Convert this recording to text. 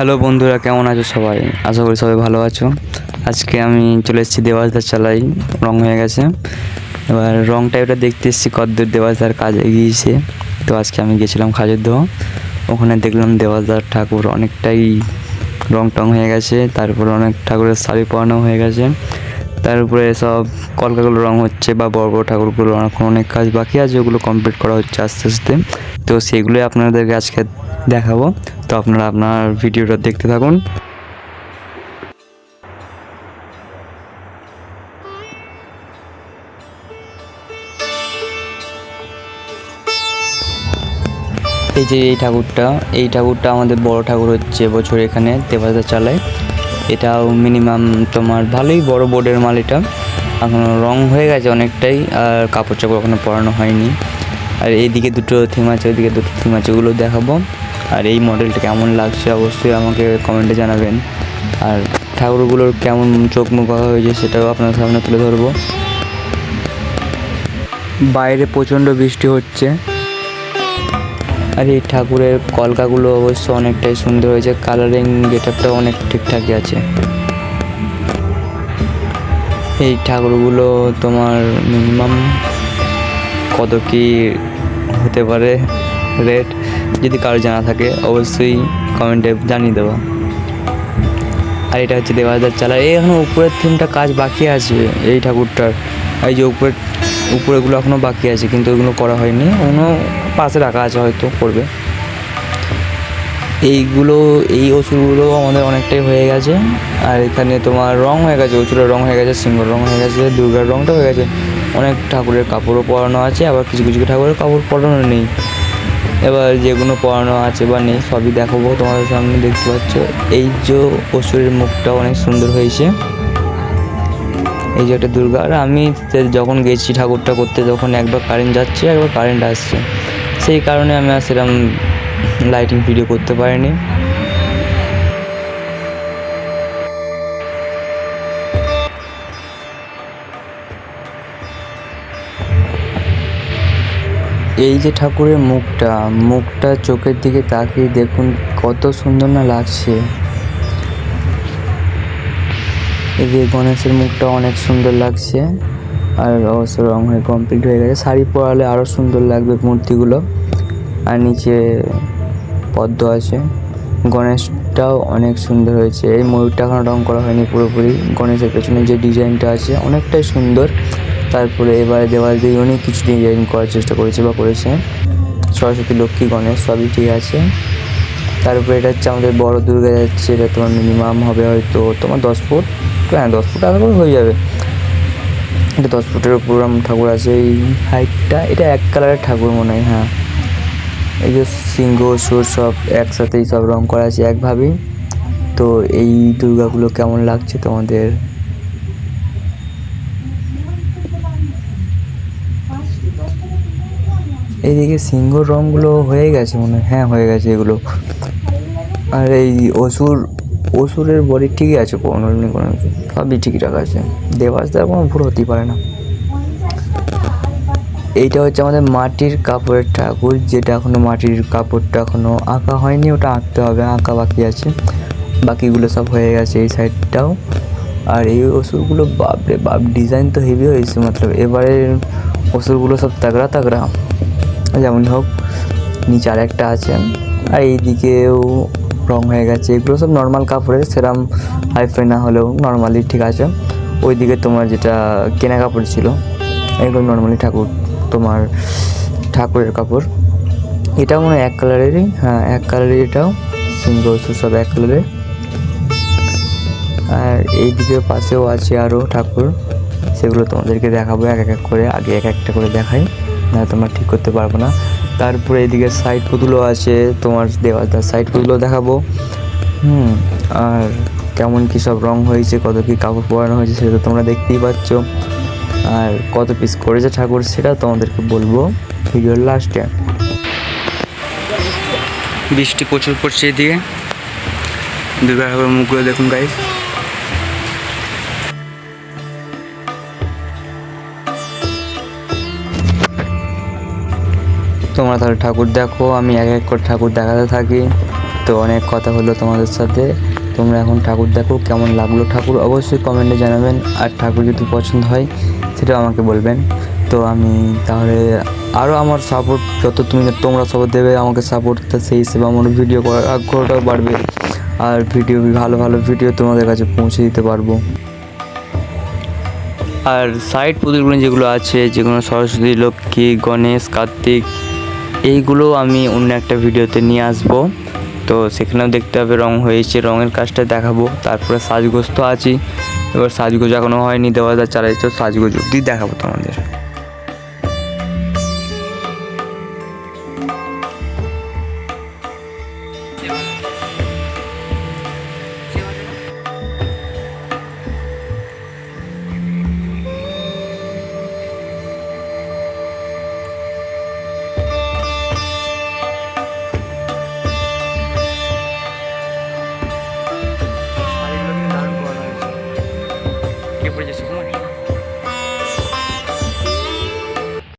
Hello বন্ধুরা, কেমন আছো সবাই? আশা করি সবাই ভালো আছো। আজকে আমি চলে এসেছি দেওয়াসদার চালাই রং হয়ে গেছে। এবার রংটা এটা দেখতে এসেছি, কদ্দূর দেওয়াসদার কাজ এগিয়েছে। তো আজকে আমি গেছিলাম খাজের দোয়া ওখানে দেখলাম দেওয়াসদার ঠাকুর অনেকটাই রং টং হয়ে গেছে। তারপর অনেক ঠাকুরের শাড়ি পরানো হয়ে গেছে। তার উপরে সব কলকাগুলো রং হচ্ছে বা বড় বড় ঠাকুরগুলো এখন অনেক কাজ বাকি আছে। ওগুলো কমপ্লিট করা হচ্ছে আস্তে আস্তে। তো সেগুলোই আপনাদেরকে আজকে দেখাবো। তো আপনারা আপনার ভিডিওটা দেখতে থাকুন। এই যে এই ঠাকুরটা এই ঠাকুরটা আমাদের বড় ঠাকুর হচ্ছে বছর এখানে দেবাদা চালায়। এটাও মিনিমাম তোমার ভালোই বড় বোর্ডের মাল এটা। এখনও রং হয়ে গেছে অনেকটাই, আর কাপড় চাপড় এখনও পরানো হয়নি। আর এইদিকে দুটো থিম আছে, ওইদিকে দুটো থিম আছে, ওগুলো দেখাবো। আর এই মডেলটা কেমন লাগছে অবশ্যই আমাকে কমেন্টে জানাবেন। আর ঠাকুরগুলোর কেমন চোখ মুখ হয়েছে সেটাও আপনার সামনে তুলে ধরবো। বাইরে প্রচণ্ড বৃষ্টি হচ্ছে। আর এই ঠাকুরের কলকাগুলো অবশ্য অনেকটাই সুন্দর হয়েছে, কালারিং গেটআপটাও অনেক ঠিকঠাকই আছে। এই ঠাকুরগুলো তোমার মিনিমাম কত কি হতে পারে? রেট যদি কারও জানা থাকে, অবশ্যই কমেন্টে জানিয়ে দেবো। আর এটা হচ্ছে দেওয়ালদার চালা। এই এখনও উপরের থিমটা কাজ বাকি আছে, এই ঠাকুরটার। এই যে উপরের উপরেগুলো এখনও বাকি আছে, কিন্তু ওগুলো করা হয়নি। ওগুলো পাশে রাখা আছে, হয়তো করবে। এইগুলো, এই ওষুধগুলো আমাদের অনেকটাই হয়ে গেছে। আর এখানে তোমার রং হয়ে গেছে ওষুধের রং হয়ে গেছে, সিংহর রং হয়ে গেছে, দুর্গার রংটা হয়ে গেছে। অনেক ঠাকুরের কাপড়ও পরানো আছে, আবার কিছু কিছু ঠাকুরের কাপড় পরানো নেই। এবার যেগুলো পড়ানো আছে বা নেই, সবই দেখাবো। তোমাদের সামনে দেখতে পাচ্ছ। এই যে অসুরের মুখটা অনেক সুন্দর হয়েছে। এই যে একটা দুর্গা। আর আমি যখন গেছি ঠাকুরটা করতে, যখন একবার কারেন্ট যাচ্ছে, একবার কারেন্ট আসছে। সেই কারণে আমি আর সেরকম লাইটিং ভিডিও করতে পারিনি। এই যে ঠাকুরের মুখটা মুখটা চোখের দিকে তাকিয়ে দেখুন কত সুন্দর না লাগছে। এই যে গণেশের মুখটা অনেক সুন্দর লাগছে, আর অবশ্য রং হয়ে কমপ্লিট হয়ে গেছে। শাড়ি পরালে আরও সুন্দর লাগবে মূর্তিগুলো। আর নিচে পদ্ম আছে। গণেশটাও অনেক সুন্দর হয়েছে। এই ময়ূরটা এখনও রং করা হয়নি পুরোপুরি। গণেশের পেছনে যে ডিজাইনটা আছে, অনেকটাই সুন্দর। তারপরে এবারে দেওয়াল দিয়ে অনেক কিছু ডিজাইন করার চেষ্টা করেছে বা করেছে। সরস্বতী, লক্ষ্মী, গণেশ সবই ঠিক আছে। তারপরে এটা হচ্ছে আমাদের বড় দুর্গা যাচ্ছে, এটা তোমার মিনিমাম হবে হয়তো তোমার দশ ফুট। হ্যাঁ দশ ফুট করে হয়ে যাবে। এটা দশ ফুটের উপর ঠাকুর আছে, এই হাইটটা এটা এক কালারের ঠাকুর মনে হয় হ্যাঁ। এই যে সিংহ, সুর সব একসাথেই সব রং করা আছে একভাবেই তো এই দুর্গাগুলো কেমন লাগছে তোমাদের? এইদিকে সিংহ রঙগুলো হয়ে গেছে মনে, হয় হ্যাঁ হয়ে গেছে এগুলো। আর এই অসুর, অসুরের বডি ঠিকই আছে কোনো কোনো, সবই ঠিকঠাক আছে। দেবাসদার কোনো ভুল হতেই পারে না। এইটা হচ্ছে আমাদের মাটির কাপড়ের ঠাকুর, যেটা এখনও মাটির কাপড়টা এখনও আঁকা হয়নি, ওটা আঁকতে হবে, আঁকা বাকি আছে। বাকিগুলো সব হয়ে গেছে এই সাইডটাও। আর এই ওষুধগুলো বাপরে বাপ, ডিজাইন তো হেভি হয়েছে, মতলব এবারে ওষুধগুলো সব তাগড়া তাগড়া। যেমন হোক, নিচে আর একটা আছে। আর এইদিকেও রং হয়ে গেছে। এগুলো সব নর্মাল কাপড়ের, সেরম হাইফাই না হলেও নর্মালি ঠিক আছে। ওইদিকে তোমার যেটা কেনা কাপড় ছিল, এগুলো নর্মালি ঠাকুর, তোমার ঠাকুরের কাপড়। এটাও মনে হয় এক কালারেরই হ্যাঁ এক কালারের এটাও ওষুধ সব এক কালারের আর এই এইদিকে পাশেও আছে আরও ঠাকুর, সেগুলো তোমাদেরকে দেখাবো এক এক করে, আগে এক একটা করে দেখাই। না, তোমরা ঠিক করতে পারব না। তারপরে এদিকে সাইড পুতুলো আছে, তোমার দেওয়ালটার সাইড পুতুলো দেখাবো। হুম, আর কেমন কী সব রং হয়েছে, কত কী কাপড় পরানো হয়েছে, সেটা তো তোমরা দেখতেই পাচ্ছ। আর কত পিস করেছে ঠাকুর, সেটা তোমাদেরকে বলব ভিডিওর লাস্টে বৃষ্টি প্রচুর পড়ছে এদিকে। দুর্গা ঠাকুরের মুখগুলো দেখুন গাইস তোমরা তাহলে ঠাকুর দেখো, আমি এক এক করে ঠাকুর দেখাতে থাকি। তো অনেক কথা হলো তোমাদের সাথে। তোমরা এখন ঠাকুর দেখো, কেমন লাগল ঠাকুর? অবশ্যই কমেন্টে জানাবেন। আর ঠাকুর যদি পছন্দ হয়, সেটাও আমাকে বলবেন। তো আমি তাহলে আরও আমার সাপোর্ট যত তুমি তোমরা সাপোর্ট দেবে, আমাকে সাপোর্ট সেই হিসেবে আমার ভিডিও করার আগ্রহটাও বাড়বে। আর ভিডিও ভালো ভালো ভিডিও তোমাদের কাছে পৌঁছে দিতে পারব। আর সাইড পুতুলগুলো যেগুলো আছে, যেগুলো সরস্বতী, লক্ষ্মী, গণেশ, কার্তিক এইগুলো আমি অন্য একটা ভিডিওতে নিয়ে আসব। তো সেখানেও দেখতে হবে রং হয়েছে, রঙের কাজটা দেখাবো। তারপরে সাজগোজ তো আছি এবার সাজগোজ এখনও হয়নি, দেওয়া চালাইছে সাজগোজ অব্দি দেখাবো তোমাদের। কে পড়েছে শুকনো